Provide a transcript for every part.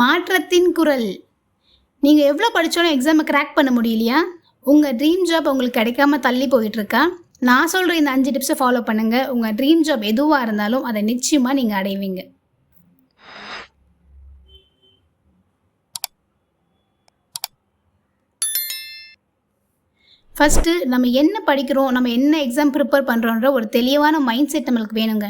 மாற்றத்தின் குரல். நீங்கள் எவ்வளோ படித்தாலும் எக்ஸாமை கிராக் பண்ண முடியலையா? உங்கள் ட்ரீம் ஜாப் உங்களுக்கு கிடைக்காம தள்ளி போயிட்டுருக்கா? நான் சொல்கிற இந்த அஞ்சு டிப்ஸை ஃபாலோ பண்ணுங்கள் உங்கள் ட்ரீம் ஜாப் எதுவாக இருந்தாலும் அதை நிச்சயமாக நீங்கள் அடைவீங்க. ஃபஸ்ட்டு நம்ம என்ன படிக்கிறோம் நம்ம என்ன எக்ஸாம் ப்ரிப்பேர் பண்ணுறோன்ற ஒரு தெளிவான மைண்ட் செட் நம்மளுக்கு வேணுங்க.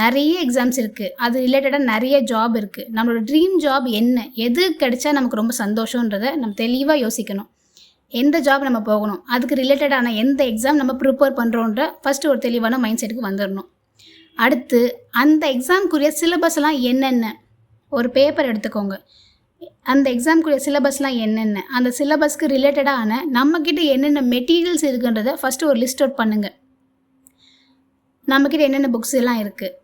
நிறைய எக்ஸாம்ஸ் இருக்குது அது ரிலேட்டடாக நிறைய ஜாப் இருக்குது நம்மளோட ட்ரீம் ஜாப் என்ன? எது கிடைச்சா நமக்கு ரொம்ப சந்தோஷன்றதை நம்ம தெளிவாக யோசிக்கணும். எந்த ஜாப் நம்ம போகணும்? அதுக்கு ரிலேட்டடான எந்த எக்ஸாம் நம்ம ப்ரிப்பேர் பண்ணுறோன்ற ஃபஸ்ட்டு ஒரு தெளிவான மைண்ட் செட்டுக்கு வந்துடணும் அடுத்து அந்த எக்ஸாம்க்குரிய சிலபஸ்லாம் என்னென்ன? ஒரு பேப்பர் எடுத்துக்கோங்க. அந்த எக்ஸாம்க்குரிய சிலபஸ்லாம் என்னென்ன? அந்த சிலபஸ்க்கு ரிலேட்டடான நம்மக்கிட்ட என்னென்ன மெட்டீரியல்ஸ் இருக்குன்றதை ஃபஸ்ட்டு ஒரு லிஸ்ட் அவுட் பண்ணுங்கள் நம்மக்கிட்ட என்னென்ன புக்ஸ் எல்லாம் இருக்குது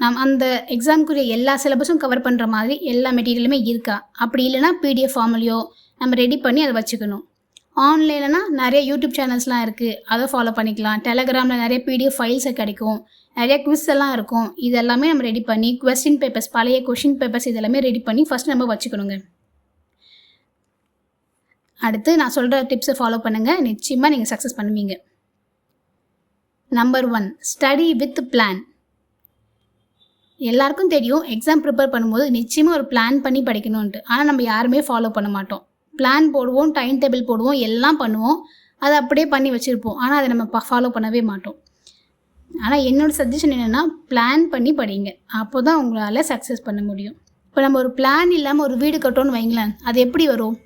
நம் அந்த எக்ஸாம்க்குரிய எல்லா சிலபஸும் கவர் பண்ணுற மாதிரி எல்லா மெட்டீரியலுமே இருக்கா? அப்படி இல்லைனா பிடிஎஃப் ஃபார்ம்லையோ நம்ம ரெடி பண்ணி அதை வச்சுக்கணும். ஆன்லைன்லனா நிறைய யூடியூப் சேனல்ஸ்லாம் இருக்குது அதை ஃபாலோ பண்ணிக்கலாம். டெலகிராமில் நிறைய பிடிஎஃப் ஃபைல்ஸை கிடைக்கும். நிறைய குவிஸ் எல்லாம் இருக்கும். இது எல்லாமே நம்ம ரெடி பண்ணி கொஸ்டின் பேப்பர்ஸ் பழைய கொஷின் பேப்பர்ஸ் இதெல்லாமே ரெடி பண்ணி ஃபஸ்ட் நம்ம வச்சுக்கணுங்க. அடுத்து நான் சொல்கிற டிப்ஸை ஃபாலோ பண்ணுங்கள் நிச்சயமாக நீங்கள் சக்ஸஸ் பண்ணுவீங்க. Number one study with plan எல்லாருக்கும் தெரியும் எக்ஸாம் ப்ரிப்பேர் பண்ணும்போது நிச்சயமாக ஒரு பிளான் பண்ணி படிக்கணுன்ட்டு ஆனால் நம்ம யாருமே ஃபாலோ பண்ண மாட்டோம். பிளான் போடுவோம் டைம் டேபிள் போடுவோம் எல்லாம் பண்ணுவோம். அதை அப்படியே பண்ணி வச்சுருப்போம். ஆனால் அதை நம்ம ஃபாலோ பண்ணவே மாட்டோம். ஆனால் என்னோடய சஜஷன் என்னென்னா பிளான் பண்ணி படிங்க. அப்போ தான் உங்களால் சக்ஸஸ் பண்ண முடியும். இப்போ நம்ம ஒரு பிளான் இல்லாமல் ஒரு வீடு கட்டோன்னு வைங்களேன் அது எப்படி வரும்?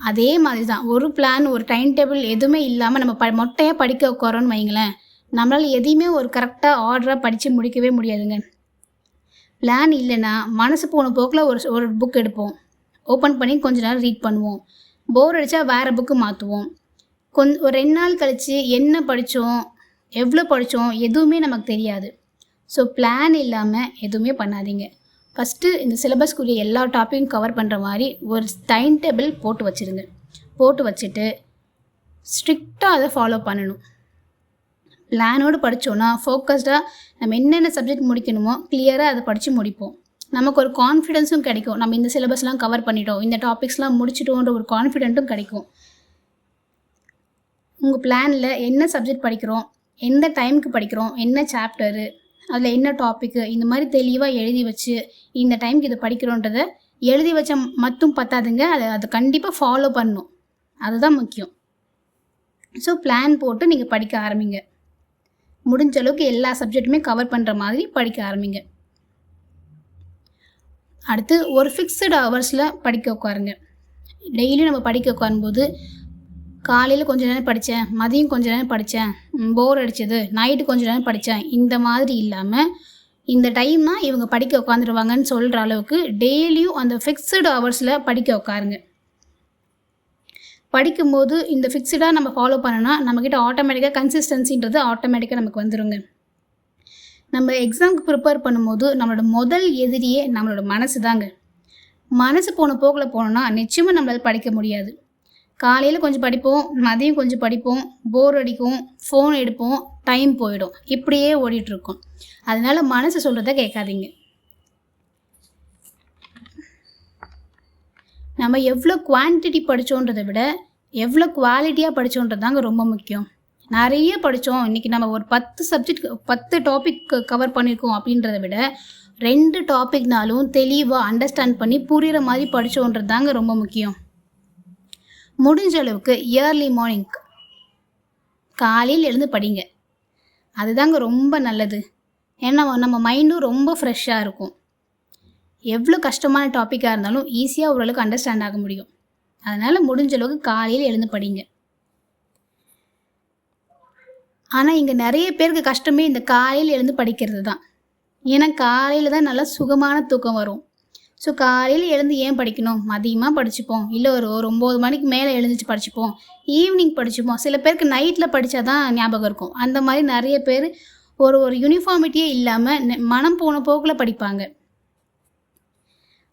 அதே மாதிரி தான் ஒரு பிளான் ஒரு டைம் டேபிள் எதுவுமே இல்லாமல் நம்ம ப மொட்டையாக படிக்க உட்காரோன்னு வைங்களேன் நம்மளால் எதையுமே ஒரு கரெக்டாக ஆர்டராக படித்து முடிக்கவே முடியாதுங்க. பிளான் இல்லைன்னா மனசு போன போக்கில் ஒரு ஒரு புக் எடுப்போம். ஓப்பன் பண்ணி கொஞ்ச நேரம் ரீட் பண்ணுவோம். போர் அடித்தா வேறு புக்கு மாற்றுவோம் கொஞ் ஒரு ரெண்டு நாள் கழித்து என்ன படித்தோம் எவ்வளோ படித்தோம் எதுவுமே நமக்கு தெரியாது. ஸோ பிளான் இல்லாமல் எதுவுமே பண்ணாதீங்க. ஃபஸ்ட்டு இந்த சிலபஸ்க்குரிய எல்லா டாப்பிக்கும் கவர் பண்ணுற மாதிரி ஒரு டைம் டேபிள் போட்டு வச்சுருங்க. போட்டு வச்சுட்டு ஸ்ட்ரிக்டாக அதை ஃபாலோ பண்ணணும். பிளானோடு படித்தோன்னா ஃபோக்கஸ்டாக நம்ம என்னென்ன சப்ஜெக்ட் முடிக்கணுமோ கிளியராக அதை படித்து முடிப்போம். நமக்கு ஒரு கான்ஃபிடென்ஸும் கிடைக்கும். நம்ம இந்த சிலபஸ்லாம் கவர் பண்ணிட்டோம் இந்த டாபிக்ஸ்லாம் முடிச்சிட்டோன்ற ஒரு கான்ஃபிடென்ட்டும் கிடைக்கும். உங்கள் பிளானில் என்ன சப்ஜெக்ட் படிக்கிறோம் எந்த டைமுக்கு படிக்கிறோம் என்ன சாப்டரு அதில் என்ன டாப்பிக்கு இந்த மாதிரி தெளிவாக எழுதி வச்சு இந்த டைமுக்கு இதை படிக்கிறோன்றதை எழுதி வச்ச மட்டும் பத்தாதுங்க. அதை அதை கண்டிப்பாக ஃபாலோ பண்ணும் அதுதான் முக்கியம். ஸோ பிளான் போட்டு நீங்கள் படிக்க ஆரம்பிங்க. முடிஞ்ச அளவுக்கு எல்லா சப்ஜெக்ட்டுமே கவர் பண்ணுற மாதிரி படிக்க ஆரம்பிங்க. அடுத்து ஒரு ஃபிக்ஸடு ஹவர்ஸில் படிக்க உட்காருங்க. டெய்லியும் நம்ம படிக்க உட்காரும்போது காலையில் கொஞ்ச நேரம் படித்தேன் மதியம் கொஞ்ச நேரம் படித்தேன் போர் அடிச்சது நைட்டு கொஞ்ச நேரம் படித்தேன் இந்த மாதிரி இல்லாமல் இந்த டைம்னா இவங்க படிக்க உட்காந்துருவாங்கன்னு சொல்கிற அளவுக்கு டெய்லியும் அந்த ஃபிக்ஸடு ஹவர்ஸில் படிக்க உட்காருங்க. படிக்கும்போது இந்த ஃபிக்ஸ்டாக நம்ம ஃபாலோ பண்ணோன்னா நம்மக்கிட்ட ஆட்டோமேட்டிக்காக கன்சிஸ்டன்சின்றது ஆட்டோமேட்டிக்காக நமக்கு வந்துடுங்க நம்ம எக்ஸாமுக்கு ப்ரிப்பேர் பண்ணும்போது நம்மளோட முதல் எதிரியே நம்மளோட மனசு தாங்க. மனசு போன போக்கில் போனோன்னா நிச்சயமாக நம்மளால் படிக்க முடியாது. காலையில் கொஞ்சம் படிப்போம் மதியம் கொஞ்சம் படிப்போம் போர் அடிக்கும் ஃபோன் எடுப்போம் டைம் போயிடும். இப்படியே ஓடிட்டுருக்கோம் அதனால மனசு சொல்கிறத கேட்காதீங்க. நம்ம எவ்வளோ குவான்டிட்டி படித்தோன்றதை விட எவ்வளோ குவாலிட்டியாக படித்தோன்றது தாங்க ரொம்ப முக்கியம். நிறைய படித்தோம் இன்றைக்கி நம்ம ஒரு பத்து சப்ஜெக்ட் பத்து டாபிக் கவர் பண்ணியிருக்கோம் அப்படின்றத விட ரெண்டு டாபிக்னாலும் தெளிவாக அண்டர்ஸ்டாண்ட் பண்ணி புரிகிற மாதிரி படித்தோன்றது தாங்க ரொம்ப முக்கியம். முடிஞ்ச அளவுக்கு இயர்லி மார்னிங் காலையில் எழுந்து படிங்க. அதுதாங்க ரொம்ப நல்லது. ஏன்னா நம்ம மைண்டும் ரொம்ப ஃப்ரெஷ்ஷாக இருக்கும். எவ்வளோ கஷ்டமான டாப்பிக்காக இருந்தாலும் ஈஸியாக ஓரளவுக்கு அண்டர்ஸ்டாண்ட் ஆக முடியும். அதனால் முடிஞ்ச அளவுக்கு காலையில் எழுந்து படிங்க. ஆனால் இங்கே நிறைய பேருக்கு கஷ்டமே இந்த காலையில் எழுந்து படிக்கிறது தான். ஏன்னா காலையில் தான் நல்லா சுகமான தூக்கம் வரும். ஸோ காலையில் எழுந்து ஏன் படிக்கணும்? மதியமாக படிச்சுப்போம். இல்லை ஒரு ஒரு ஒம்பது மணிக்கு மேலே எழுந்துச்சு படிச்சுப்போம். ஈவினிங் படிச்சுப்போம். சில பேருக்கு நைட்டில் படித்தா தான் ஞாபகம் இருக்கும். அந்த மாதிரி நிறைய பேர் ஒரு ஒரு யூனிஃபார்மிட்டியே இல்லாமல் மனம் போன போக்கில் படிப்பாங்க.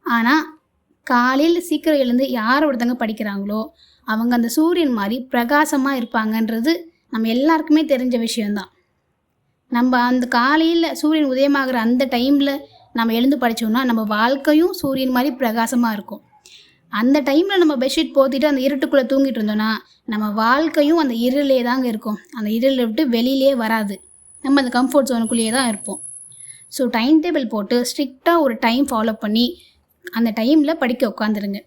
ஆனால் காலையில் சீக்கிரம் எழுந்து யார் ஒருத்தங்க படிக்கிறாங்களோ அவங்க அந்த சூரியன் மாதிரி பிரகாசமாக இருப்பாங்கன்றது நம்ம எல்லாருக்குமே தெரிஞ்ச விஷயந்தான் நம்ம அந்த காலையில் சூரியன் உதயமாகிற அந்த டைமில் நம்ம எழுந்து படித்தோம்னா நம்ம வாழ்க்கையும் சூரியன் மாதிரி பிரகாசமாக இருக்கும். அந்த டைமில் நம்ம பெட்ஷீட் போத்திட்டு அந்த இருட்டுக்குள்ளே தூங்கிட்டு இருந்தோம்னா நம்ம வாழ்க்கையும் அந்த இருளே தாங்க இருக்கும். அந்த இருளை விட்டு வெளியிலே வராது. நம்ம அந்த கம்ஃபர்ட் ஜோனுக்குள்ளேயே தான் இருப்போம். ஸோ டைம் டேபிள் போட்டு ஸ்ட்ரிக்டாக ஒரு டைம் ஃபாலோ பண்ணி அந்த டைமில் படிக்க உட்காந்துருங்க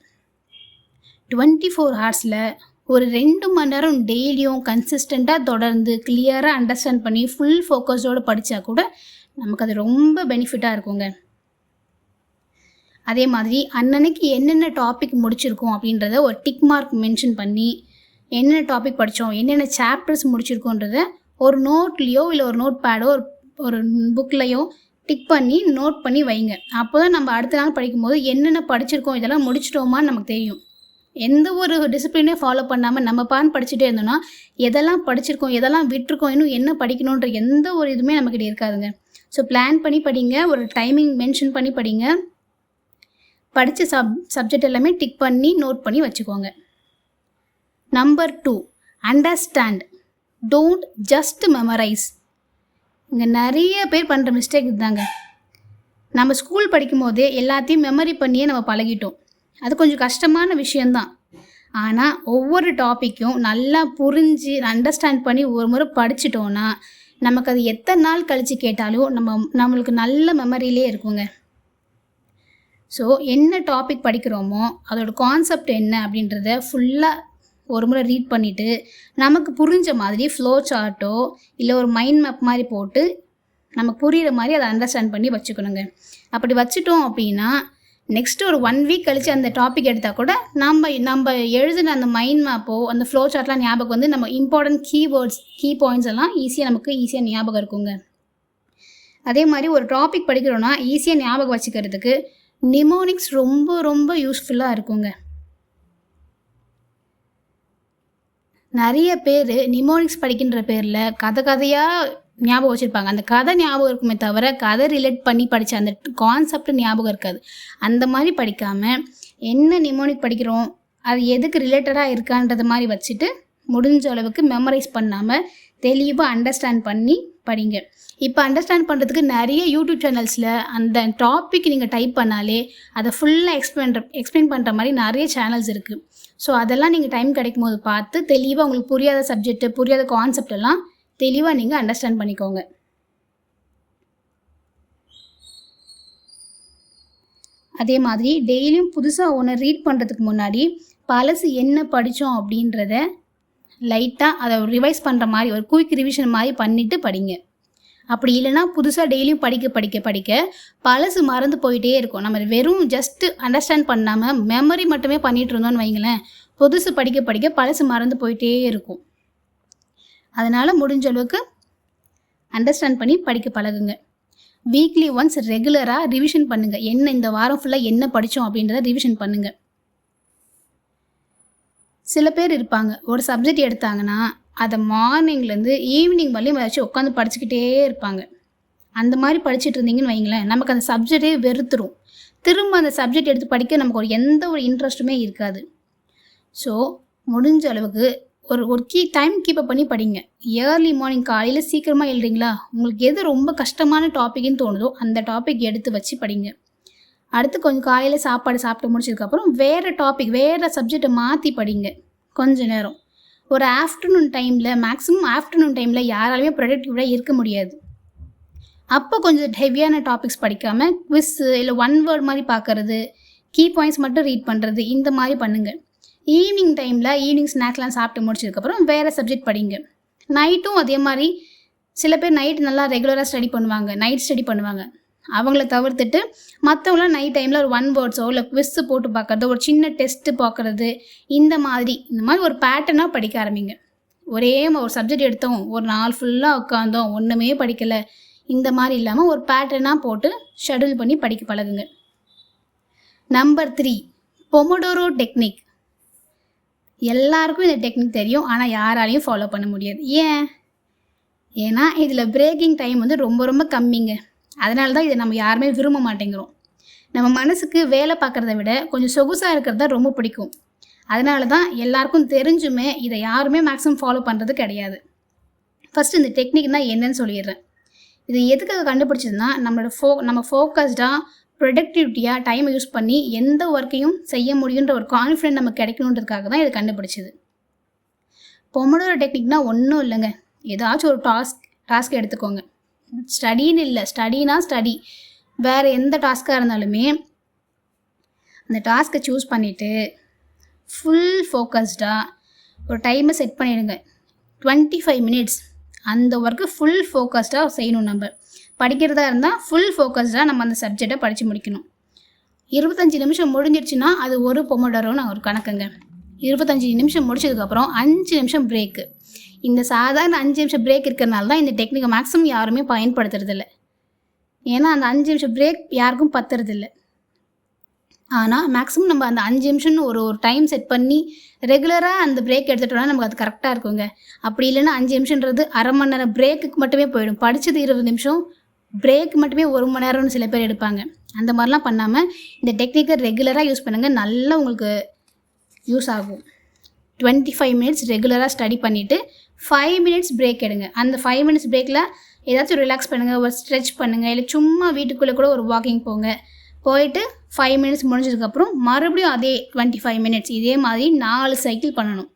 டுவெண்ட்டி ஃபோர் ஹவர்ஸில் ஒரு ரெண்டு மணி நேரம் டெய்லியும் கன்சிஸ்டண்ட்டாக தொடர்ந்து கிளியராக அண்டர்ஸ்டாண்ட் பண்ணி ஃபுல் ஃபோக்கஸோடு படித்தா கூட நமக்கு அது ரொம்ப பெனிஃபிட்டாக இருக்குங்க. அதே மாதிரி அன்னன்னைக்கு என்னென்ன டாபிக் முடிச்சிருக்கோம் அப்படின்றத ஒரு டிக் மார்க் மென்ஷன் பண்ணி என்னென்ன டாபிக் படித்தோம் என்னென்ன சாப்டர்ஸ் முடிச்சிருக்கோன்றத ஒரு நோட்லேயோ இல்லை ஒரு நோட் பேடோ ஒரு ஒரு புக்லேயோ டிக் பண்ணி நோட் பண்ணி வைங்க. அப்போ தான் நம்ம அடுத்த நாள் படிக்கும்போது என்னென்ன படிச்சிருக்கோம் இதெல்லாம் முடிச்சிட்டோமான்னு நமக்கு தெரியும். எந்த ஒரு டிசிப்ளினே ஃபாலோ பண்ணாமல் நம்ம பான் படிச்சுட்டே இருந்தோம்னா எதெல்லாம் படிச்சிருக்கோம் எதெல்லாம் விட்டுருக்கோம் இன்னும் என்ன படிக்கணுன்ற எந்த ஒரு இதுவுமே நம்மக்கிட்ட இருக்காதுங்க. ஸோ பிளான் பண்ணி படிங்க ஒரு டைமிங் மென்ஷன் பண்ணி படிங்க. படித்த சப் சப்ஜெக்ட் எல்லாமே டிக் பண்ணி நோட் பண்ணி வச்சுக்கோங்க. Number two understand don't just memorise இங்கே நிறைய பேர் பண்ணுற மிஸ்டேக் இதுதாங்க. நம்ம ஸ்கூல் படிக்கும் போதே எல்லாத்தையும் மெமரி பண்ணியே நம்ம பழகிட்டோம். அது கொஞ்சம் கஷ்டமான விஷயந்தான் ஆனால் ஒவ்வொரு டாப்பிக்கும் நல்லா புரிஞ்சு அண்டர்ஸ்டாண்ட் பண்ணி ஒரு முறை படிச்சிட்டோன்னா நமக்கு அது எத்தனை நாள் கழித்து கேட்டாலும் நம்ம நம்மளுக்கு நல்ல மெமரியிலே இருக்குங்க. ஸோ என்ன டாபிக் படிக்கிறோமோ அதோட கான்செப்ட் என்ன அப்படின்றத ஃபுல்லாக ஒரு முறை ரீட் பண்ணிவிட்டு நமக்கு புரிஞ்ச மாதிரி ஃப்ளோ சார்ட்டோ இல்லை ஒரு மைண்ட் மேப் மாதிரி போட்டு நமக்கு புரிகிற மாதிரி அதை அண்டர்ஸ்டாண்ட் பண்ணி வச்சுக்கணுங்க. அப்படி வச்சுட்டோம் அப்படின்னா நெக்ஸ்ட் ஒரு ஒன் வீக் கழித்து அந்த டாபிக் எடுத்தால் கூட நம்ம நம்ம எழுதின அந்த மைண்ட் மேப்போ அந்த ஃப்ளோ சார்ட்லாம் ஞாபகம் வந்து நம்ம இம்பார்ட்டன்ட் கீவேர்ட்ஸ் கீ பாயிண்ட்ஸ் எல்லாம் ஈஸியாக நமக்கு ஈஸியாக ஞாபகம் இருக்குங்க. அதே மாதிரி ஒரு டாபிக் படிக்கிறோன்னா ஈஸியாக ஞாபகம் வச்சுக்கிறதுக்கு நிமோனிக்ஸ் ரொம்ப ரொம்ப யூஸ்ஃபுல்லாக இருக்குங்க. நிறைய பேர் நிமோனிக்ஸ் படிக்கின்ற பேரில் கதை கதையாக ஞாபகம் வச்சுருப்பாங்க. அந்த கதை ஞாபகம் இருக்குமே தவிர கதை ரிலேட் பண்ணி படித்த அந்த கான்செப்ட் ஞாபகம் இருக்காது. அந்த மாதிரி படிக்காமல் என்ன நிமோனிக் படிக்கிறோம் அது எதுக்கு ரிலேட்டடாக இருக்கான்றது மாதிரி வச்சுட்டு முடிஞ்ச அளவுக்கு மெமரைஸ் பண்ணாமல் தெளிவாக அண்டர்ஸ்டாண்ட் பண்ணி படிங்க. இப்போ அண்டர்ஸ்டாண்ட் பண்ணுறதுக்கு நிறைய யூடியூப் சேனல்ஸில் அந்த டாபிக் நீங்கள் டைப் பண்ணாலே அதை ஃபுல்லாக எக்ஸ்பிளைன் எக்ஸ்பிளைன் பண்ணுற மாதிரி நிறைய சேனல்ஸ் இருக்குது ஸோ அதெல்லாம் நீங்கள் டைம் கிடைக்கும் போது பார்த்து தெளிவாக உங்களுக்கு புரியாத சப்ஜெக்ட்டு புரியாத கான்செப்ட் எல்லாம் தெளிவாக நீங்கள் அண்டர்ஸ்டாண்ட் பண்ணிக்கோங்க. அதே மாதிரி டெய்லியும் புதுசாக ஒன்று ரீட் பண்ணுறதுக்கு முன்னாடி பழசு என்ன படித்தோம் அப்படின்றத லைட்டாக அதை ரிவைஸ் பண்ணுற மாதிரி ஒரு குயிக் ரிவிஷன் மாதிரி பண்ணிவிட்டு படிங்க. அப்படி இல்லைன்னா புதுசாக டெய்லியும் படிக்க படிக்க படிக்க பழசு மறந்து போயிட்டே இருக்கும். நம்ம வெறும் ஜஸ்ட்டு அண்டர்ஸ்டாண்ட் பண்ணாமல் மெமரி மட்டுமே பண்ணிகிட்டு இருந்தோம்னு வைங்களேன் புதுசு படிக்க படிக்க பழசு மறந்து போயிட்டே இருக்கும். அதனால் முடிஞ்ச அளவுக்கு அண்டர்ஸ்டாண்ட் பண்ணி படிக்க பழகுங்க. வீக்லி ஒன்ஸ் ரெகுலராக ரிவிஷன் பண்ணுங்கள் என்ன இந்த வாரம் ஃபுல்லாக என்ன படித்தோம் அப்படின்றத ரிவிஷன் பண்ணுங்கள் சில பேர் இருப்பாங்க. ஒரு சப்ஜெக்ட் எடுத்தாங்கன்னா அதை மார்னிங்லேருந்து ஈவினிங் வரலையும் வச்சு உட்காந்து படிச்சுக்கிட்டே இருப்பாங்க. அந்த மாதிரி படிச்சுட்டு இருந்தீங்கன்னு வைங்களேன் நமக்கு அந்த சப்ஜெக்டே வெறுத்துரும். திரும்ப அந்த சப்ஜெக்ட் எடுத்து படிக்க நமக்கு ஒரு எந்த ஒரு இன்ட்ரெஸ்ட்டுமே இருக்காது. ஸோ முடிஞ்ச அளவுக்கு ஒரு ஒரு கீ டைம் கீப்பப் பண்ணி படிங்க. ஏர்லி மார்னிங் காலையில் சீக்கிரமாக எழுதுறீங்களா உங்களுக்கு எது ரொம்ப கஷ்டமான டாப்பிக்னு தோணுதோ அந்த டாபிக் எடுத்து வச்சு படிங்க. அடுத்து கொஞ்சம் காலையில் சாப்பாடு சாப்பிட்டு முடிச்சதுக்கப்புறம் வேறு டாபிக் வேறு சப்ஜெக்டை மாற்றி படிங்க. கொஞ்ச நேரம். ஒரு ஆஃப்டர்நூன் டைமில் மேக்ஸிமம் ஆஃப்டர்நூன் டைமில் யாராலுமே ப்ரொடக்டிவாக இருக்க முடியாது. அப்போ கொஞ்சம் ஹெவியான டாபிக்ஸ் படிக்காமல் குவிஸ்ஸு இல்லை ஒன் வேர்ட் மாதிரி பார்க்கறது கீ பாயிண்ட்ஸ் மட்டும் ரீட் பண்ணுறது இந்த மாதிரி பண்ணுங்கள் ஈவினிங் டைமில் ஈவினிங் ஸ்நாக்ஸ்லாம் சாப்பிட்டு முடிச்சதுக்கப்புறம் வேறு சப்ஜெக்ட் படிங்க. நைட்டும் அதே மாதிரி சில பேர் நைட் நல்லா ரெகுலராக ஸ்டடி பண்ணுவாங்க நைட் ஸ்டடி பண்ணுவாங்க. அவங்கள தவிர்த்துட்டு மற்றவங்களாம் நைட் டைமில் ஒரு ஒன் வேர்ட்ஸோ இல்லை குவிஸ்ஸு போட்டு பார்க்குறது ஒரு சின்ன டெஸ்ட்டு பார்க்குறது இந்த மாதிரி இந்த மாதிரி ஒரு பேட்டர்னாக படிக்க ஆரம்பிங்க. ஒரே ஒரு சப்ஜெக்ட் எடுத்தோம் ஒரு நாள் ஃபுல்லாக உட்காந்தோம் ஒன்றுமே படிக்கலை இந்த மாதிரி இல்லாமல் ஒரு பேட்டர்னாக போட்டு ஷெடியூல் பண்ணி படிக்க பழகுங்க. நம்பர் த்ரீ பொமடோரோ டெக்னிக் எல்லாருக்கும் இந்த டெக்னிக் தெரியும் ஆனால் யாராலையும் ஃபாலோ பண்ண முடியாது. ஏன்? ஏன்னா இதில் பிரேக்கிங் டைம் வந்து ரொம்ப ரொம்ப கம்மிங்க. அதனால தான் இதை நம்ம யாருமே விரும்ப மாட்டேங்கிறோம். நம்ம மனசுக்கு வேலை பார்க்குறத விட கொஞ்சம் சொகுசாக இருக்கிறது தான் ரொம்ப பிடிக்கும். அதனால தான் எல்லாருக்கும் தெரிஞ்சுமே இதை யாருமே மேக்ஸிமம் ஃபாலோ பண்ணுறது கிடையாது. ஃபஸ்ட் இந்த டெக்னிக்னா என்னன்னு சொல்லிடுறேன். இது எதுக்காக கண்டுபிடிச்சதுன்னா நம்மளோட ஃபோ நம்ம ஃபோக்கஸ்டாக ப்ரொடக்டிவிட்டியாக டைமை யூஸ் பண்ணி எந்த ஒர்க்கையும் செய்ய முடியுன்ற ஒரு கான்ஃபிடென்ட் நமக்கு கிடைக்கணுன்றதுக்காக தான் இது கண்டுபிடிச்சது. பொமடோர டெக்னிக்னால் ஒன்றும் இல்லைங்க. ஏதாச்சும் ஒரு டாஸ்க் டாஸ்க் எடுத்துக்கோங்க. ஸ்டடின்னு இல்லை. ஸ்டடினா ஸ்டடி வேறு எந்த டாஸ்க்காக இருந்தாலுமே அந்த டாஸ்க்கை சூஸ் பண்ணிவிட்டு ஃபுல் ஃபோக்கஸ்டாக ஒரு டைமை செட் பண்ணிடுங்க. டுவெண்ட்டி ஃபைவ் மினிட்ஸ் அந்த ஒர்க்கு ஃபுல் ஃபோக்கஸ்டாக செய்யணும் நம்ம. படிக்கிறதா இருந்தால் ஃபுல் ஃபோக்கஸ்டாக நம்ம அந்த சப்ஜெக்டை படித்து முடிக்கணும். இருபத்தஞ்சி நிமிஷம் முடிஞ்சிருச்சுன்னா அது ஒரு பொமோடரோன்னு ஒரு கணக்குங்க. இருபத்தஞ்சி நிமிஷம் முடிச்சதுக்கப்புறம் அஞ்சு நிமிஷம் பிரேக்கு இந்த சாதாரண அஞ்சு நிமிஷம் பிரேக் இருக்கிறனால தான் இந்த டெக்னிக்கை மேக்ஸிமம் யாருமே பயன்படுத்துறதில்ல. ஏன்னா அந்த அஞ்சு நிமிஷம் பிரேக் யாருக்கும் பத்துறதில்ல. ஆனால் மேக்ஸிமம் நம்ம அந்த அஞ்சு நிமிஷம்னு ஒரு ஒரு டைம் செட் பண்ணி ரெகுலராக அந்த பிரேக் எடுத்துட்டோம்னா நமக்கு அது கரெக்டாக இருக்குங்க. அப்படி இல்லைன்னா அஞ்சு நிமிஷன்றது அரை மணி நேரம் பிரேக்குக்கு மட்டுமே போயிடும். படித்தது இருபது நிமிஷம் பிரேக் மட்டுமே ஒரு மணி நேரம்னு சில பேர் எடுப்பாங்க. அந்த மாதிரிலாம் பண்ணாமல் இந்த டெக்னிக்கை ரெகுலராக யூஸ் பண்ணுங்கள் நல்லா உங்களுக்கு யூஸ் ஆகும். டுவெண்ட்டி ஃபைவ் மினிட்ஸ் ரெகுலராக ஸ்டடி பண்ணிவிட்டு ஃபைவ் மினிட்ஸ் பிரேக் எடுங்க. அந்த ஃபைவ் மினிட்ஸ் பிரேக்கில் ஏதாச்சும் ரிலாக்ஸ் பண்ணுங்கள் ஒரு ஸ்ட்ரெச் பண்ணுங்கள் இல்லை சும்மா வீட்டுக்குள்ளே கூட ஒரு வாக்கிங் போங்க. போயிட்டு ஃபைவ் மினிட்ஸ் முடிஞ்சதுக்கப்புறம் மறுபடியும் அதே டுவெண்ட்டி ஃபைவ் மினிட்ஸ் இதே மாதிரி நாலு சைக்கிள் பண்ணணும்.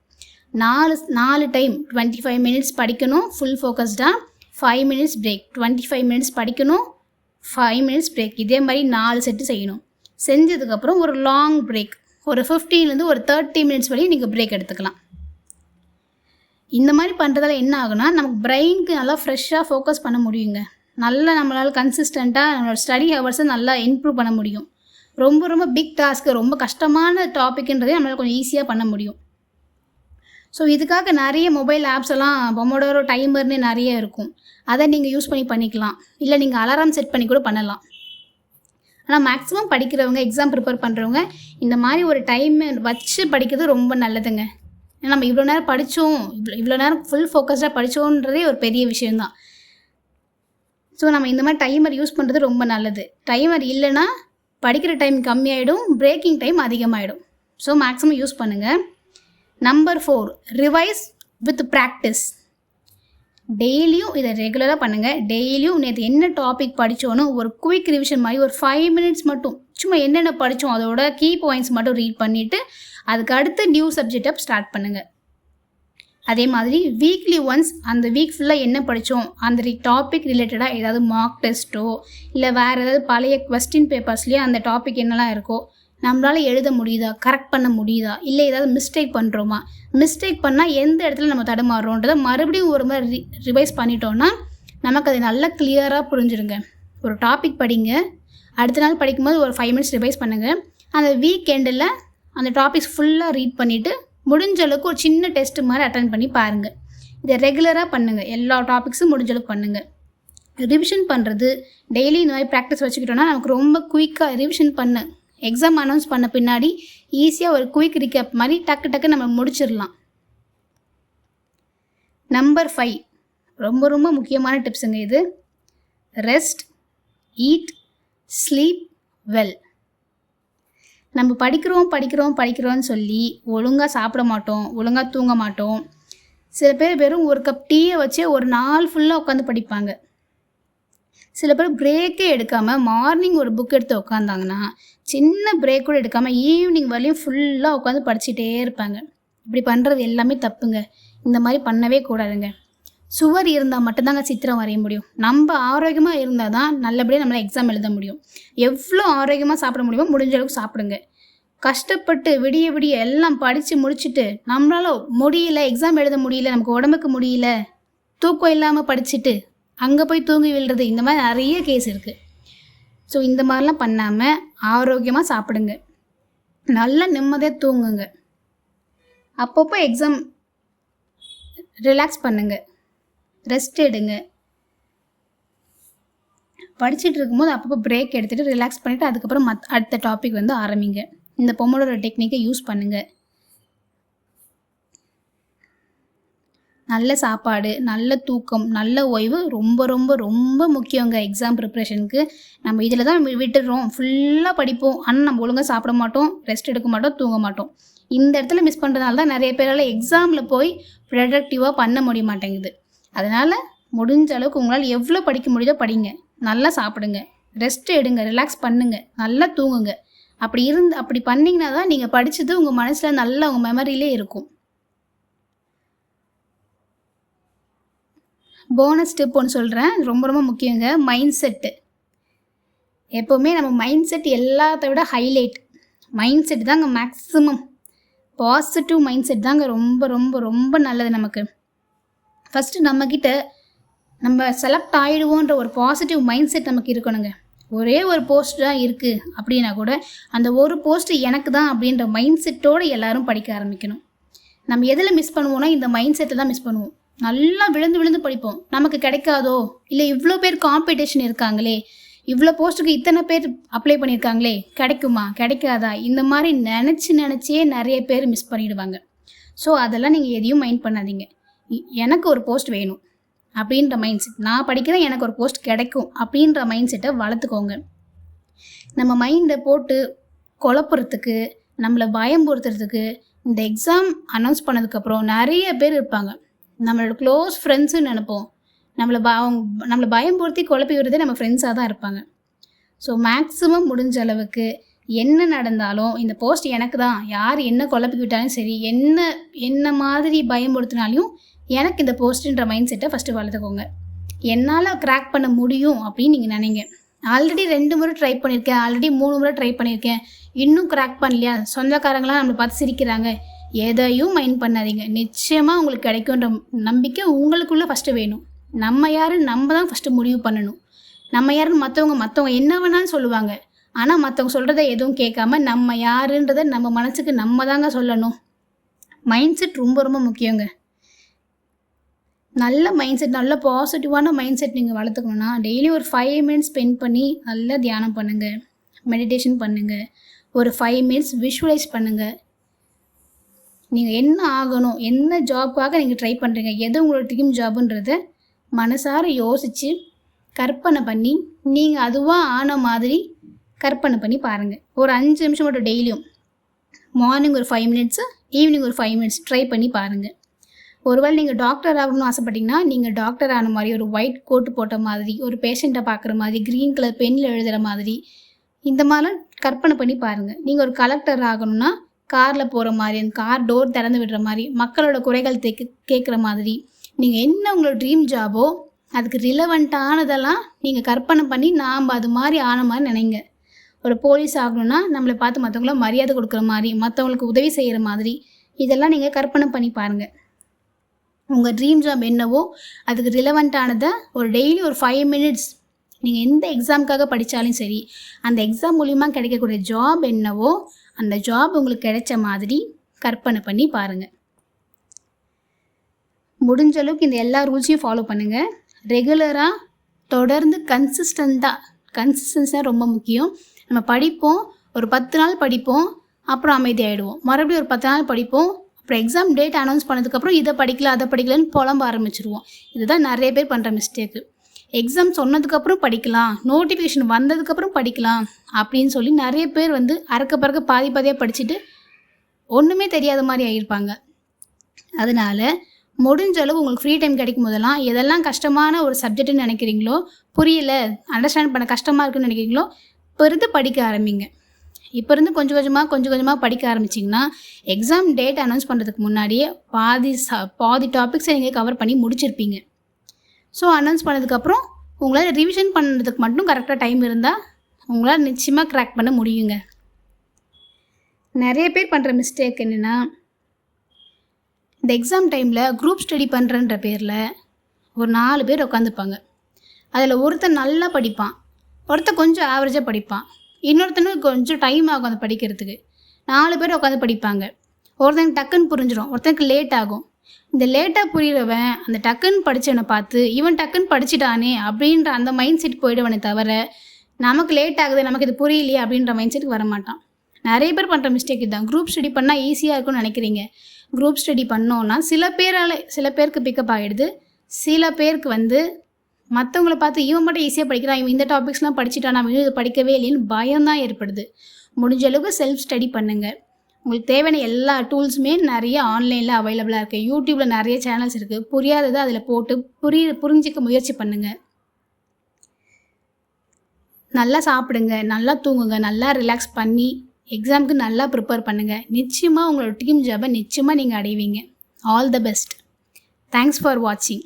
நாலு நாலு டைம் டுவெண்ட்டி ஃபைவ் மினிட்ஸ் படிக்கணும் ஃபுல் ஃபோக்கஸ்டாக five minutes break twenty five minutes படிக்கணும் ஃபைவ் மினிட்ஸ் பிரேக் இதே மாதிரி நாலு செட்டு செய்யணும். செஞ்சதுக்கப்புறம் ஒரு லாங் பிரேக் ஒரு ஃபிஃப்டீன்லேருந்து ஒரு தேர்ட்டி மினிட்ஸ் வரையும் நீங்கள் பிரேக் எடுத்துக்கலாம். இந்த மாதிரி பண்ணுறதால என்ன ஆகுனா நமக்கு பிரெயினுக்கு நல்லா ஃப்ரெஷ்ஷாக ஃபோக்கஸ் பண்ண முடியுங்க. நல்லா நம்மளால் கன்சிஸ்டண்ட்டாக நம்மளோட ஸ்டடி ஹவர்ஸை நல்லா இம்ப்ரூவ் பண்ண முடியும். ரொம்ப ரொம்ப பிக் டாஸ்க்கு ரொம்ப கஷ்டமான டாபிக்ன்றதே நம்மளால் கொஞ்சம் ஈஸியாக பண்ண முடியும். ஸோ இதுக்காக நிறைய மொபைல் ஆப்ஸ் எல்லாம் பொம்மோட டைமர்னு நிறைய இருக்கும். அதை நீங்கள் யூஸ் பண்ணி பண்ணிக்கலாம். இல்லை நீங்கள் அலாரம் செட் பண்ணி கூட பண்ணலாம். ஆனால் மேக்ஸிமம் படிக்கிறவங்க எக்ஸாம் ப்ரிப்பேர் பண்ணுறவங்க இந்த மாதிரி ஒரு டைம் வச்சு படிக்கிறது ரொம்ப நல்லதுங்க. ஏன்னா நம்ம இவ்வளோ நேரம் படித்தோம் இவ்வளோ இவ்வளோ நேரம் ஃபுல் ஃபோக்கஸ்டாக படித்தோன்றதே ஒரு பெரிய விஷயந்தான் ஸோ நம்ம இந்த மாதிரி டைமர் யூஸ் பண்ணுறது ரொம்ப நல்லது. டைமர் இல்லைன்னா படிக்கிற டைம் கம்மியாயிடும் பிரேக்கிங் டைம் அதிகமாகிடும் ஸோ மேக்ஸிமம் யூஸ் பண்ணுங்கள் number four revise with practice டெய்லியும் இதை ரெகுலராக பண்ணுங்கள் டெய்லியும் நேற்று என்ன டாபிக் படித்தோன்னு ஒரு குயிக் ரிவிஷன் மாதிரி ஒரு ஃபைவ் மினிட்ஸ் மட்டும் சும்மா என்னென்ன படித்தோம் அதோட கீ பாயிண்ட்ஸ் மட்டும் ரீட் பண்ணிவிட்டு அதுக்கு அடுத்து நியூ சப்ஜெக்டை ஸ்டார்ட் பண்ணுங்கள் அதே மாதிரி வீக்லி ஒன்ஸ் அந்த வீக் ஃபுல்லாக என்ன படித்தோம் அந்த டாபிக் ரிலேட்டடாக ஏதாவது மார்க் டெஸ்ட்டோ இல்லை வேறு ஏதாவது பழைய கொஸ்டின் பேப்பர்ஸ்லேயே அந்த டாபிக் என்னெல்லாம் இருக்கோ நம்மளால் எழுத முடியுதா? கரெக்ட் பண்ண முடியுதா? இல்லை ஏதாவது மிஸ்டேக் பண்ணுறோமா மிஸ்டேக் பண்ணால் எந்த இடத்துல நம்ம தடுமாறுறோன்றதை மறுபடியும் ஒரு மாதிரி ரி ரிவைஸ் பண்ணிட்டோன்னா நமக்கு அது நல்லா கிளியராக புரிஞ்சிடுங்க ஒரு டாபிக் படிங்க. அடுத்த நாள் படிக்கும்போது ஒரு ஃபைவ் மினிட்ஸ் ரிவைஸ் பண்ணுங்கள் அந்த வீக் எண்டில் அந்த டாபிக்ஸ் ஃபுல்லாக ரீட் பண்ணிவிட்டு முடிஞ்ச அளவுக்கு ஒரு சின்ன டெஸ்ட் மாதிரி அட்டன் பண்ணி பாருங்கள் இதை ரெகுலராக பண்ணுங்கள் எல்லா டாபிக்ஸும் முடிஞ்ச அளவுக்கு பண்ணுங்கள் ரிவிஷன் பண்ணுறது டெய்லி இந்த மாதிரி ப்ராக்டிஸ் வச்சுக்கிட்டோன்னா நமக்கு ரொம்ப குயிக்காக ரிவிஷன் பண்ண எக்ஸாம் அனௌன்ஸ் பண்ண பின்னாடி ஈஸியாக ஒரு குயிக் ரிகேப் மாதிரி டக்கு டக்கு நம்ம முடிச்சிடலாம். நம்பர் ஃபைவ் ரொம்ப ரொம்ப முக்கியமான டிப்ஸுங்க இது. ரெஸ்ட் ஈட் ஸ்லீப் வெல் நம்ம படிக்கிறோம் படிக்கிறோம் படிக்கிறோம்னு சொல்லி ஒழுங்காக சாப்பிட மாட்டோம் ஒழுங்காக தூங்க மாட்டோம். சில பேர் வெறும் ஒரு கப் டீயை வச்சே ஒரு நாள் ஃபுல்லாக உட்காந்து படிப்பாங்க. சில பேர் பிரேக்கே எடுக்காமல் மார்னிங் ஒரு புக் எடுத்து உட்காந்தாங்கன்னா சின்ன பிரேக் கூட எடுக்காமல் ஈவினிங் வரையும் ஃபுல்லாக உட்காந்து படிச்சுட்டே இருப்பாங்க. இப்படி பண்ணுறது எல்லாமே தப்புங்க. இந்த மாதிரி பண்ணவே கூடாதுங்க. சுவர் இருந்தால் மட்டும்தாங்க சித்திரம் வரைய முடியும். நம்ம ஆரோக்கியமாக இருந்தால் தான் நல்லபடியாக நம்மளால் எக்ஸாம் எழுத முடியும். எவ்வளோ ஆரோக்கியமாக சாப்பிட முடியுமோ முடிஞ்ச அளவுக்கு சாப்பிடுங்க. கஷ்டப்பட்டு விடிய விடிய எல்லாம் படித்து முடிச்சுட்டு நம்மளால முடியல எக்ஸாம் எழுத முடியல நமக்கு உடம்புக்கு முடியல தூக்கம் இல்லாமல் படிச்சுட்டு அங்கே போய் தூங்கி விழுறது. இந்த மாதிரி நிறைய கேஸ் இருக்குது ஸோ இந்த மாதிரிலாம் பண்ணாமல் ஆரோக்கியமாக சாப்பிடுங்க. நல்லா நிம்மதியாக தூங்குங்க. அப்பப்போ எக்ஸாம் ரிலாக்ஸ் பண்ணுங்க. ரெஸ்ட் எடுங்க. படிச்சுட்டு இருக்கும்போது அப்பப்போ பிரேக் எடுத்துகிட்டு ரிலாக்ஸ் பண்ணிவிட்டு அதுக்கப்புறம் மத் அடுத்த டாபிக் வந்து ஆரம்பிங்க. இந்த பொம்மலோட டெக்னிக்கை யூஸ் பண்ணுங்கள் நல்ல சாப்பாடு நல்ல தூக்கம் நல்ல ஓய்வு ரொம்ப ரொம்ப ரொம்ப முக்கியங்க எக்ஸாம் ப்ரிப்ரேஷனுக்கு நம்ம இதில் தான் விட்டுடுறோம். ஃபுல்லாக படிப்போம். ஆனால் நம்ம ஒழுங்காக சாப்பிட மாட்டோம் ரெஸ்ட் எடுக்க மாட்டோம் தூங்க மாட்டோம். இந்த இடத்துல மிஸ் பண்ணுறதுனால தான் நிறைய பேரால் எக்ஸாமில் போய் ப்ரொடக்டிவாக பண்ண முடிய மாட்டேங்குது. அதனால் முடிஞ்ச அளவுக்கு உங்களால் எவ்வளோ படிக்க முடியுதோ படிங்க. நல்லா சாப்பிடுங்க. ரெஸ்ட் எடுங்க ரிலாக்ஸ் பண்ணுங்க. நல்லா தூங்குங்க. அப்படி இருந்து அப்படி பண்ணிங்கன்னா தான் நீங்கள் படித்தது உங்கள் மனசில் நல்லா உங்கள் மெமரியிலே இருக்கும். போனஸ் ஸ்டெப் ஒன்று சொல்கிறேன் ரொம்ப ரொம்ப முக்கியங்க. மைண்ட் செட்டு எப்போவுமே நம்ம மைண்ட் செட் எல்லாத்த விட ஹைலைட் மைண்ட் செட் தாங்க மேக்ஸிமம் பாசிட்டிவ் மைண்ட் செட் தாங்க ரொம்ப ரொம்ப ரொம்ப நல்லது நமக்கு. ஃபஸ்ட்டு நம்மக்கிட்ட நம்ம செலக்ட் ஆகிடுவோன்ற ஒரு பாசிட்டிவ் மைண்ட் செட் நமக்கு இருக்கணுங்க. ஒரே ஒரு போஸ்ட் தான் இருக்குது அப்படின்னா கூட அந்த ஒரு போஸ்ட் எனக்கு தான் அப்படின்ற மைண்ட் செட்டோடு எல்லாரும் படிக்க ஆரம்பிக்கணும். நம்ம எதில் மிஸ் பண்ணுவோம்னா இந்த மைண்ட் செட்டை தான் மிஸ் பண்ணுவோம். நல்லா விழுந்து விழுந்து படிப்போம். நமக்கு கிடைக்காதோ? இல்லை இவ்வளோ பேர் காம்படிஷன் இருக்காங்களே? இவ்வளோ போஸ்ட்டுக்கு இத்தனை பேர் அப்ளை பண்ணியிருக்காங்களே? கிடைக்குமா? கிடைக்காதா? இந்த மாதிரி நினச்சி நினச்சே நிறைய பேர் மிஸ் பண்ணிடுவாங்க. ஸோ அதெல்லாம் நீங்கள் எதையும் மைண்ட் பண்ணாதீங்க. எனக்கு ஒரு போஸ்ட் வேணும் அப்படின்ற மைண்ட் செட் நான் படிக்கிறேன் எனக்கு ஒரு போஸ்ட் கிடைக்கும் அப்படின்ற மைண்ட் செட்டை வளர்த்துக்கோங்க. நம்ம மைண்டை போட்டு குழப்புறதுக்கு நம்மளை பயம்படுத்துறதுக்கு இந்த எக்ஸாம் அனௌன்ஸ் பண்ணதுக்கப்புறம் நிறைய பேர் இருப்பாங்க. நம்மளோட க்ளோஸ் ஃப்ரெண்ட்ஸுன்னு நினைப்போம். நம்மளை ப அவங்க நம்மளை பயம்படுத்தி குழப்பி விடுறதே நம்ம ஃப்ரெண்ட்ஸாக தான் இருப்பாங்க. ஸோ மேக்ஸிமம் முடிஞ்ச அளவுக்கு என்ன நடந்தாலும் இந்த போஸ்ட் எனக்கு தான். யார் என்ன குழப்பி விட்டாலும் சரி என்ன என்ன மாதிரி பயம்படுத்தினாலையும் எனக்கு இந்த போஸ்ட்டுன்ற மைண்ட் செட்டை ஃபஸ்ட்டு வளர்த்துக்கோங்க. என்னால் கிராக் பண்ண முடியும் அப்படின்னு நீங்கள் நினைங்க. ஆல்ரெடி ரெண்டு முறை ட்ரை பண்ணியிருக்கேன் ஆல்ரெடி மூணு முறை ட்ரை பண்ணியிருக்கேன் இன்னும் கிராக் பண்ணலையா? சொந்தக்காரங்களாம் நம்மளை பார்த்து சிரிக்கிறாங்க. எதையும் மைண்ட் பண்ணாதீங்க. நிச்சயமாக உங்களுக்கு கிடைக்குன்ற நம்பிக்கை உங்களுக்குள்ளே ஃபஸ்ட்டு வேணும். நம்ம யார்? நம்ம தான் ஃபஸ்ட்டு முடிவு பண்ணணும். நம்ம யாருன்னு மற்றவங்க மற்றவங்க என்ன வேணாலும் சொல்லுவாங்க. ஆனால் மற்றவங்க சொல்கிறத எதுவும் கேட்காம நம்ம யாருன்றதை நம்ம மனசுக்கு நம்ம தாங்க சொல்லணும். மைண்ட் செட் ரொம்ப ரொம்ப முக்கியங்க. நல்ல மைண்ட் செட் நல்ல பாசிட்டிவான மைண்ட் செட் நீங்கள் வளர்த்துக்கணுன்னா டெய்லி ஒரு ஃபைவ் மினிட்ஸ் ஸ்பெண்ட் பண்ணி நல்லா தியானம் பண்ணுங்கள் மெடிடேஷன் பண்ணுங்கள் ஒரு ஃபைவ் மினிட்ஸ் விஷுவலைஸ் பண்ணுங்கள் நீங்கள் என்ன ஆகணும் என்ன ஜாப்க்காக நீங்கள் ட்ரை பண்ணுறீங்க எது உங்களோட ட்ரீம் ஜாபுன்றத மனசார யோசித்து கற்பனை பண்ணி நீங்கள் அதுவாக ஆன மாதிரி கற்பனை பண்ணி பாருங்கள் ஒரு அஞ்சு நிமிஷம் மட்டும் டெய்லியும் மார்னிங் ஒரு ஃபைவ் மினிட்ஸு ஈவினிங் ஒரு ஃபைவ் மினிட்ஸ் ட்ரை பண்ணி பாருங்கள் ஒருவேளை நீங்கள் டாக்டர் ஆகணும்னு ஆசைப்பட்டீங்கன்னா நீங்கள் டாக்டர் ஆன மாதிரி ஒரு ஒயிட் கோட்டு போட்ட மாதிரி ஒரு பேஷண்ட்டை பார்க்குற மாதிரி க்ரீன் கலர் பெனில் எழுதுகிற மாதிரி இந்த மாதிரிலாம் கற்பனை பண்ணி பாருங்கள் நீங்கள் ஒரு கலெக்டர் ஆகணும்னா காரில் போகிற மாதிரி அந்த கார் டோர் திறந்து விடுற மாதிரி மக்களோட குறைகள் தேக்க கேட்குற மாதிரி நீங்கள் என்ன உங்களோட ட்ரீம் ஜாபோ அதுக்கு ரிலவெண்ட்டானதெல்லாம் நீங்கள் கற்பனை பண்ணி நாம் அது மாதிரி ஆன மாதிரி நினைங்க. ஒரு போலீஸ் ஆகணும்னா நம்மளை பார்த்து மற்றவங்கள மரியாதை கொடுக்குற மாதிரி மற்றவங்களுக்கு உதவி செய்கிற மாதிரி இதெல்லாம் நீங்கள் கற்பனை பண்ணி பாருங்கள் உங்கள் ட்ரீம் ஜாப் என்னவோ அதுக்கு ரிலவெண்ட்டானதை ஒரு டெய்லி ஒரு ஃபைவ் மினிட்ஸ் நீங்கள் எந்த எக்ஸாமுக்காக படித்தாலும் சரி அந்த எக்ஸாம் மூலிமா கிடைக்கக்கூடிய ஜாப் என்னவோ அந்த ஜாப் உங்களுக்கு கிடைச்ச மாதிரி கற்பனை பண்ணி பாருங்கள் முடிஞ்ச அளவுக்கு இந்த எல்லா ரூல்ஸையும் ஃபாலோ பண்ணுங்கள் ரெகுலராக தொடர்ந்து கன்சிஸ்டண்ட்டாக கன்சிஸ்டன்ஸாக ரொம்ப முக்கியம். நம்ம படிப்போம் ஒரு பத்து நாள் படிப்போம் அப்புறம் அமைதியாகிடுவோம் மறுபடியும் ஒரு பத்து நாள் படிப்போம் அப்புறம் எக்ஸாம் டேட் அனௌன்ஸ் பண்ணதுக்கப்புறம் இதை படிக்கல அதை படிக்கலன்னு புலம்ப ஆரம்பிச்சிருவோம். இதுதான் நிறைய பேர் பண்ணுற மிஸ்டேக்கு எக்ஸாம் சொன்னதுக்கப்புறம் படிக்கலாம். நோட்டிஃபிகேஷன் வந்ததுக்கப்புறம் படிக்கலாம். அப்படின்னு சொல்லி நிறைய பேர் வந்து அறக்க பறக்க பாதி பாதியாக படிச்சுட்டு ஒன்றுமே தெரியாத மாதிரி ஆகியிருப்பாங்க அதனால முடிஞ்ச அளவு உங்களுக்கு ஃப்ரீ டைம் கிடைக்கும் போதெல்லாம் எதெல்லாம் கஷ்டமான ஒரு சப்ஜெக்ட்னு நினைக்கிறீங்களோ புரியல அண்டர்ஸ்டாண்ட் பண்ண கஷ்டமாக இருக்குன்னு நினைக்கிறீங்களோ இப்போ இருந்து படிக்க ஆரம்பிங்க. இப்போ இருந்து கொஞ்சம் கொஞ்சமாக கொஞ்சம் கொஞ்சமாக படிக்க ஆரம்பிச்சிங்கன்னா எக்ஸாம் டேட் அனௌன்ஸ் பண்ணுறதுக்கு முன்னாடியே பாதி ச பாதி டாபிக்ஸை நீங்கள் கவர் பண்ணி முடிச்சிருப்பீங்க. ஸோ அனௌன்ஸ் பண்ணதுக்கப்புறம் உங்களால் ரிவிஷன் பண்ணுறதுக்கு மட்டும் கரெக்டாக டைம் இருந்தால் உங்களால் நிச்சயமாக க்ராக் பண்ண முடியுங்க. நிறைய பேர் பண்ணுற மிஸ்டேக் என்னென்னா இந்த எக்ஸாம் டைமில் குரூப் ஸ்டடி பண்ணுறன்ற பேரில் ஒரு நாலு பேர் உட்காந்துப்பாங்க. அதில் ஒருத்தன் நல்லா படிப்பான் ஒருத்தன் கொஞ்சம் ஆவரேஜாக படிப்பான். இன்னொருத்தனுக்கு கொஞ்சம் டைம் ஆகும் அதை படிக்கிறதுக்கு. நாலு பேர் உட்காந்து படிப்பாங்க. ஒருத்தனுக்கு டக்குன்னு புரிஞ்சிடும் ஒருத்தனுக்கு லேட் ஆகும். இந்த லேட்டாக புரியிறவன் அந்த டக்குன்னு படித்தவனை பார்த்து இவன் டக்குன்னு படிச்சிட்டானே அப்படின்ற அந்த மைண்ட் செட் போயிடுவனே தவிர நமக்கு லேட் ஆகுது நமக்கு இது புரியலையே அப்படின்ற மைண்ட் செட்டுக்கு வர மாட்டான் நிறைய பேர் பண்ணுற மிஸ்டேக் இதுதான். குரூப் ஸ்டடி பண்ணால் ஈஸியாக இருக்கும்னு நினைக்கிறீங்க. குரூப் ஸ்டடி பண்ணோன்னா சில பேரால் சில பேருக்கு பிக்கப் ஆகிடுது சில பேருக்கு வந்து மற்றவங்கள பார்த்து இவன் மட்டும் ஈஸியாக படிக்கிறான் இவன் இந்த டாபிக்ஸ்லாம் படிச்சுட்டான் நம்ம இது படிக்கவே இல்லைன்னு பயம் தான் ஏற்படுது. முடிஞ்ச அளவுக்கு செல்ஃப் ஸ்டடி பண்ணுங்கள் உங்களுக்கு தேவையான எல்லா டூல்ஸுமே நிறைய ஆன்லைனில் அவைலபிளாக இருக்குது யூடியூப்பில் நிறைய சேனல்ஸ் இருக்குது புரியாததை அதில் போட்டு புரிய புரிஞ்சிக்க முயற்சி பண்ணுங்கள் நல்லா சாப்பிடுங்க நல்லா தூங்குங்க நல்லா ரிலாக்ஸ் பண்ணி எக்ஸாமுக்கு நல்லா ப்ரிப்பேர் பண்ணுங்கள் நிச்சயமாக உங்களோட டீம் ஜாபை நிச்சயமாக நீங்கள் அடைவீங்க. All the best thanks for வாட்சிங்